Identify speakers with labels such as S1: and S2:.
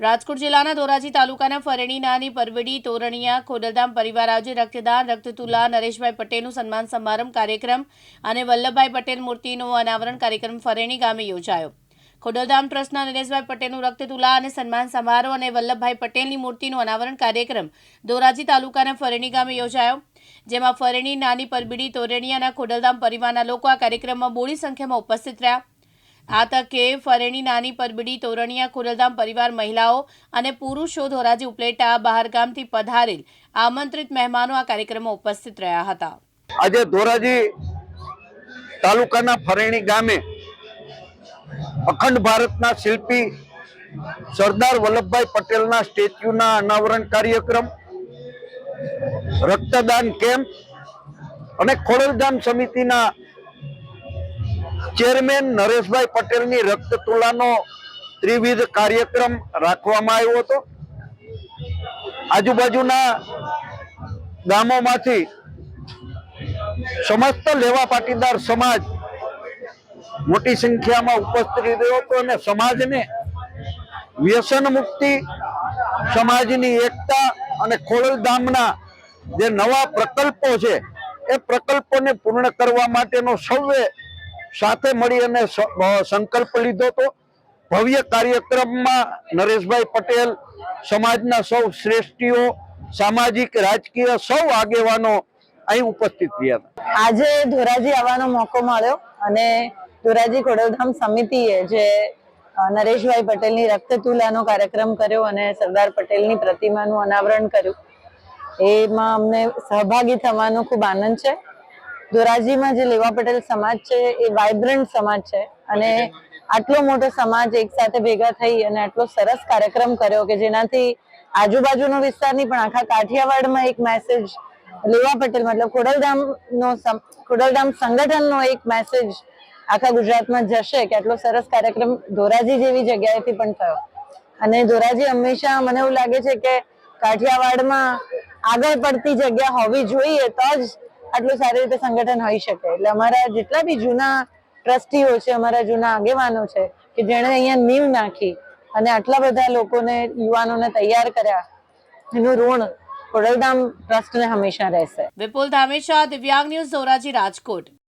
S1: રાજકોટ જિલ્લાના ધોરાજી તાલુકાના ફરેણી નાની પરવડી તોરણિયા ખોડલધામ પરિવાર આજે રક્તદાન, રક્તતુલા, નરેશભાઈ પટેલનું સન્માન સમારંભ કાર્યક્રમ અને વલ્લભભાઈ પટેલ મૂર્તિનું અનાવરણ કાર્યક્રમ ફરેણી ગામે યોજાયો. ખોડલધામ ટ્રસ્ટના નરેશભાઈ પટેલનું રક્તતુલા અને સન્માન સમારોહ અને વલ્લભભાઈ પટેલની મૂર્તિનું અનાવરણ કાર્યક્રમ ધોરાજી તાલુકાના ફરેણી ગામે યોજાયો. જેમાં ફરેણી નાની પરબીડી તોરણિયાના ખોડલધામ પરિવારના લોકો આ કાર્યક્રમમાં બોડી સંખ્યામાં ઉપસ્થિત રહ્યા. આ તકે ફરેણી નાની પરબડી તોરણિયા ખોડલધામ પરિવાર મહિલાઓ અને પુરુષો ધોરાજી ઉપલેટા બહારગામથી પધારેલ આમંત્રિત મહેમાનો આ કાર્યક્રમમાં ઉપસ્થિત રહ્યા હતા.
S2: આજે ધોરાજી તાલુકાના ફરેણી ગામે અખંડ ભારતના શિલ્પી સરદાર વલ્લભભાઈ પટેલના સ્ટેચ્યુના અનાવરણ કાર્યક્રમ, રક્તદાન કેમ્પ અને ખોડલધામ સમિતિના ચેરમેન નરેશભાઈ પટેલની રક્તતુલાનો ત્રિવિધ કાર્યક્રમ રાખવામાં આવ્યો હતો. આજુબાજુના ગામોમાંથી સમસ્ત લેવા પાટીદાર સમાજ મોટી સંખ્યામાં ઉપસ્થિત રહ્યો હતો અને સમાજને વ્યસન મુક્તિ, સમાજની એકતા અને ખોડલધામના જે નવા પ્રકલ્પો છે, એ પ્રકલ્પોને પૂર્ણ કરવા માટેનો સૌએ સાથે મળી અને સંકલ્પ લીધો હતો. ભવ્ય કાર્યક્રમમાં નરેશભાઈ પટેલ, સમાજના સૌ શ્રેષ્ઠીઓ, સામાજિક, રાજકીય સૌ આગેવાનો અહીં ઉપસ્થિત રહ્યા
S3: આજે ધોરાજી આવવાનો મોકો મળ્યો અને ધોરાજી ખોડલધામ સમિતિએ જે નરેશભાઈ પટેલની રક્તતુલાનો કાર્યક્રમ કર્યો અને સરદાર પટેલની પ્રતિમાનું અનાવરણ કર્યું. એમાં અમને સહભાગી થવાનો ખૂબ આનંદ છે. ધોરાજીમાં જે લેવા પટેલ સમાજ છે એ વાઇબ્રન્ટ સમાજ છે અને આટલો મોટો સમાજ એક સાથે ભેગા થઈ અને આટલો સરસ કાર્યક્રમ કર્યો કે જેનાથી આજુબાજુનો વિસ્તાર નહીં પણ આખા કાઠિયાવાડમાં એક મેસેજ લેવા પટેલ મતલબ ખોડલધામ નો ખોડલધામ સંગઠનનો એક મેસેજ આખા ગુજરાતમાં જશે કે આટલો સરસ કાર્યક્રમ ધોરાજી જેવી જગ્યાએથી પણ થયો. અને ધોરાજી હંમેશા મને એવું લાગે છે કે કાઠિયાવાડમાં આગળ પડતી જગ્યા હોવી જોઈએ તો જ આટલું સારી રીતે સંગઠન હોઈ શકે. એટલે અમારા જેટલા બી જૂના ટ્રસ્ટીઓ છે, અમારા જૂના આગેવાનો છે, કે જેણે અહીંયા નીવ નાખી અને આટલા બધા લોકોને, યુવાનોને તૈયાર કર્યા, એનું ઋણ ખોડલધામ ટ્રસ્ટને હંમેશા રહેશે.
S1: વિપુલ ધામેશા, દિવ્યાંગ ન્યૂઝ ધોરાજી રાજકોટ.